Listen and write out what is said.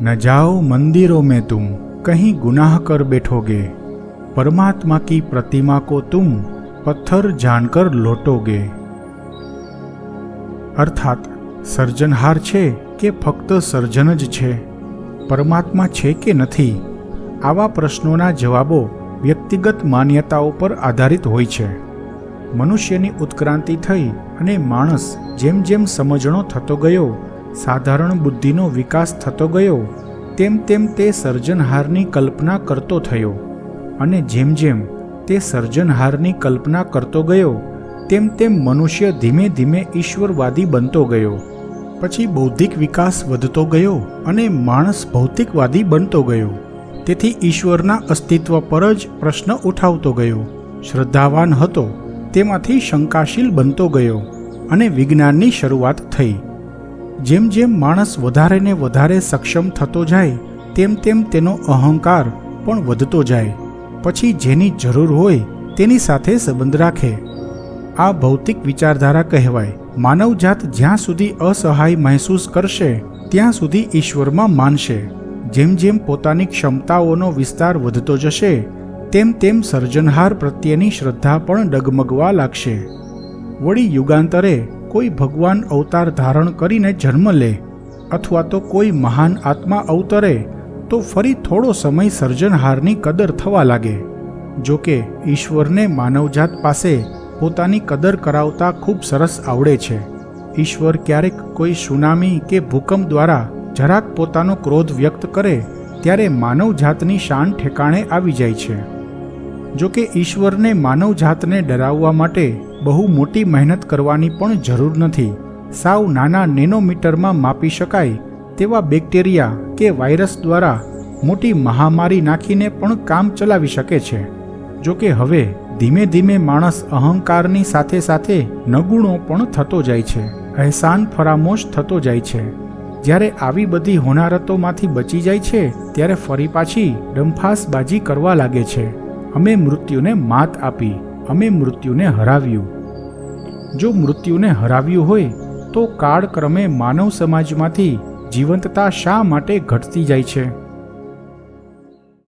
न जाओ मंदिरों में तुम कहीं गुनाह कर बैठोगे परमात्मा की प्रतिमा को तुम पत्थर जानकर लौटोगे અર્થાત સર્જનહાર છે કે ફક્ત સર્જન જ છે પરમાત્મા છે કે નથી આવા પ્રશ્નોના જવાબો વ્યક્તિગત માન્યતાઓ પર આધારિત હોય છે મનુષ્યની ઉત્ક્રાંતિ થઈ અને માણસ જેમ જેમ સમજણો થતો ગયો સાધારણ બુદ્ધિનો વિકાસ થતો ગયો, તેમ તેમ તે સર્જનહારની કલ્પના કરતો થયો. અને જેમ જેમ તે સર્જનહારની કલ્પના કરતો ગયો, તેમ તેમ મનુષ્ય ધીમે ધીમે ઈશ્વરવાદી બનતો ગયો. પછી બૌદ્ધિક વિકાસ વધતો ગયો અને માણસ ભૌતિકવાદી બનતો ગયો. તેથી ઈશ્વરના અસ્તિત્વ પર જ પ્રશ્ન ઉઠાવતો ગયો. શ્રદ્ધાવાન હતો, તેમાંથી શંકાશીલ બનતો ગયો અને વિજ્ઞાનની શરૂઆત થઈ. જેમ જેમ માણસ વધારે ને વધારે સક્ષમ થતો જાય, તેમ તેમ તેનો અહંકાર પણ વધતો જાય. પછી જેની જરૂર હોય, તેની સાથે સંબંધ રાખે. આ ભૌતિક વિચારધારા કહેવાય. માનવજાત જ્યાં સુધી અસહાય મહેસૂસ કરશે, ત્યાં સુધી ઈશ્વરમાં માનશે. જેમ જેમ પોતાની ક્ષમતાઓનો વિસ્તાર વધતો જશે, તેમ તેમ સર્જનહાર પ્રત્યેની શ્રદ્ધા પણ ડગમગવા લાગશે. વળી યુગાંતરે કોઈ ભગવાન અવતાર ધારણ કરીને જન્મ લે અથવા તો કોઈ મહાન આત્મા અવતરે, તો ફરી થોડો સમય સર્જનહારની કદર થવા લાગે. જો કે ઈશ્વરને માનવજાત પાસે પોતાની કદર કરાવતા ખૂબ સરસ આવડે છે. ઈશ્વર ક્યારેક કોઈ સુનામી કે ભૂકંપ દ્વારા જરાક પોતાનો ક્રોધ વ્યક્ત કરે, ત્યારે માનવજાતની શાન ઠેકાણે આવી જાય છે. જો કે ઈશ્વરને માનવજાતને ડરાવવા માટે બહુ મોટી મહેનત કરવાની પણ જરૂર નથી. સાવ નાના નેનોમીટરમાં માપી શકાય તેવા બેક્ટેરિયા કે વાયરસ દ્વારા મોટી મહામારી નાખીને પણ કામ ચલાવી શકે છે. જોકે હવે ધીમે ધીમે માણસ અહંકારની સાથે સાથે નગુણો પણ થતો જાય છે. અહેસાન ફરામોશ થતો જાય છે. જ્યારે આવી બધી હોનારતોમાંથી બચી જાય છે, ત્યારે ફરી પાછી ડંફાસબાજી કરવા લાગે છે. અમે મૃત્યુને માત આપી. અમે મૃત્યુને હરાવ્યું. જો મૃત્યુને હરાવ્યું હોય, તો કાળક્રમે માનવ સમાજમાંથી જીવંતતા શા માટે ઘટતી જાય છે?